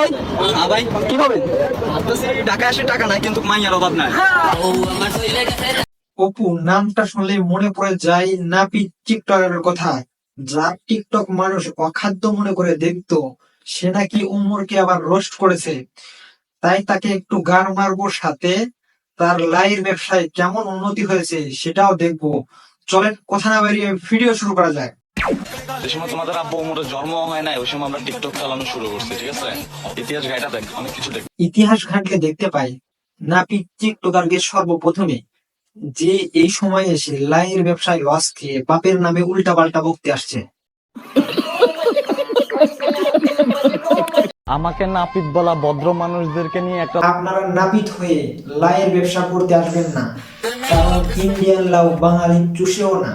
ভাই? হ্যাঁ ভাই। কি হবে ভাবতেছি ঢাকা আসে টাকা নাই কিন্তু মাইয়ার অভাব নাই। অপু নামটা শুনলে মনে পড়ে যায় নাপি টিকটকের কথা। যার টিকটক মানুষ অখাদ্য মনে করে দেখতো সে নাকি উমরকে আবার রোস্ট করেছে। তাই তাকে একটু গান মারবো সাথে। তার লাইর ব্যবসায় কেমন উন্নতি হয়েছে সেটাও দেখব। চলেন কথা না বাড়িয়ে ভিডিও শুরু করা যায় যে সময় তোমাদের আব্বু উমরের জন্ম হয় নাই ওই সময় আমরা টিকটক চালানো শুরু করছি ঠিক আছে? ইতিহাস গাইটা দেখ অনেক কিছু দেখ। ইতিহাস ঘাটলে দেখতে পাই নাপি টিকটকারকে সর্বপ্রথমে যে এই সময়ে এসে লাইয়ের ব্যবসায় লস খেয়ে বাপের নামে উল্টা পাল্টা বকতে আসছে। আমাকে নাপিত বলা ভদ্র মানুষদেরকে নিয়ে একটা আপনারা নাপিত হয়ে লাইয়ের ব্যবসা করতে আসবেন না। কারণ ইন্ডিয়ান লাউ বাঙালি চুষেও না।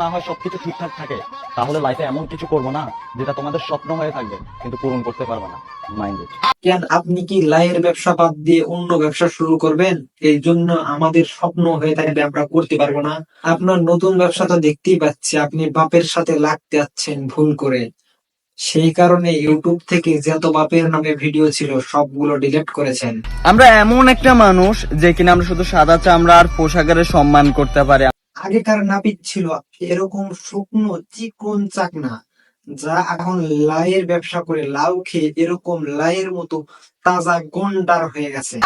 না হয় সবকিছু ঠিকঠাক থাকে। তাহলে লাইফে এমন কিছু করব না যেটা তোমাদের স্বপ্ন হয়ে থাকবে কিন্তু পূরণ করতে পারবে না মাইন্ডেড কেন আপনি কি লাইয়ের ব্যবসা বাদ দিয়ে অন্য ব্যবসা শুরু করবেন? এই জন্য আমাদের স্বপ্ন হয়ে থাকবে আমরা করতে পারব না। আপনার নতুন ব্যবসা তো দেখতেই পাচ্ছি আপনি বাপের সাথে লাগতে যাচ্ছেন ভুল করে। সেই কারণে ইউটিউব থেকে যত বাপের নামে ভিডিও ছিল সবগুলো ডিলিট করেছেন। আমরা এমন একটা মানুষ যে কিনা আমরা শুধু সাদা চামড়া আর পোশাকের সম্মান করতে পারি। আগেকার নাপিত ছিল এরকম শুকনো চিকন চাকনা যা এখন লাইয়ের ব্যবসা করে লাউ খেয়ে এরকম লাইয়ের মতো তাজা গন্ডার হয়ে গেছে।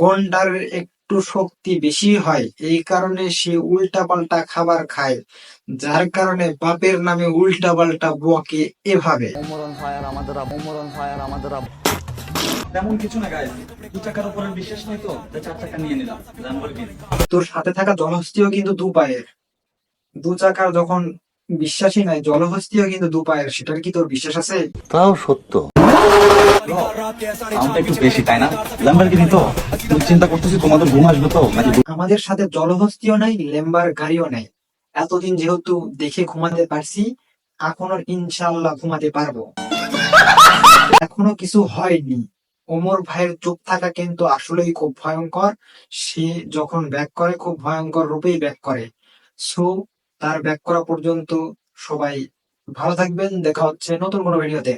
গন্ডারের একটু শক্তি বেশি হয় এই কারণে সে উল্টা পাল্টা খাবার খায় যার কারণে বাপের নামে উল্টা পাল্টা বকে এভাবে। হয় হয় তেমন কিছু না গায়ে দু টাকার উপরে বিশেষ নেই তো চার টাকা নিয়ে নিলাম তোর সাথে থাকা জলহস্তিও কিন্তু দু পায়ের। দু চাকার যখন বিশ্বাসই নাই জলহস্তিও কিন্তু দু পায়ের সেটার কি তোর বিশ্বাস আছে? দামটা একটু বেশি তাই না? ল্যাম্বরগিনি তো? চিন্তা করতেছি তোমাদের ঘুম আসবে তো আমাদের সাথে জলহস্তিও নাই লেম্বার গাড়িও নাই। এতদিন যেহেতু দেখে ঘুমাতে পারছি এখনও ইনশাল্লাহ ঘুমাতে পারব। এখনও কিছু হয়নি। ওমর ভাইয়ের চুপ থাকা কিন্তু আসলেই খুব ভয়ঙ্কর। সে যখন ব্যাক করে খুব ভয়ঙ্কর রূপেই ব্যাক করে। সো তার ব্যাক করা পর্যন্ত সবাই ভালো থাকবেন। দেখা হচ্ছে নতুন কোনো ভিডিওতে।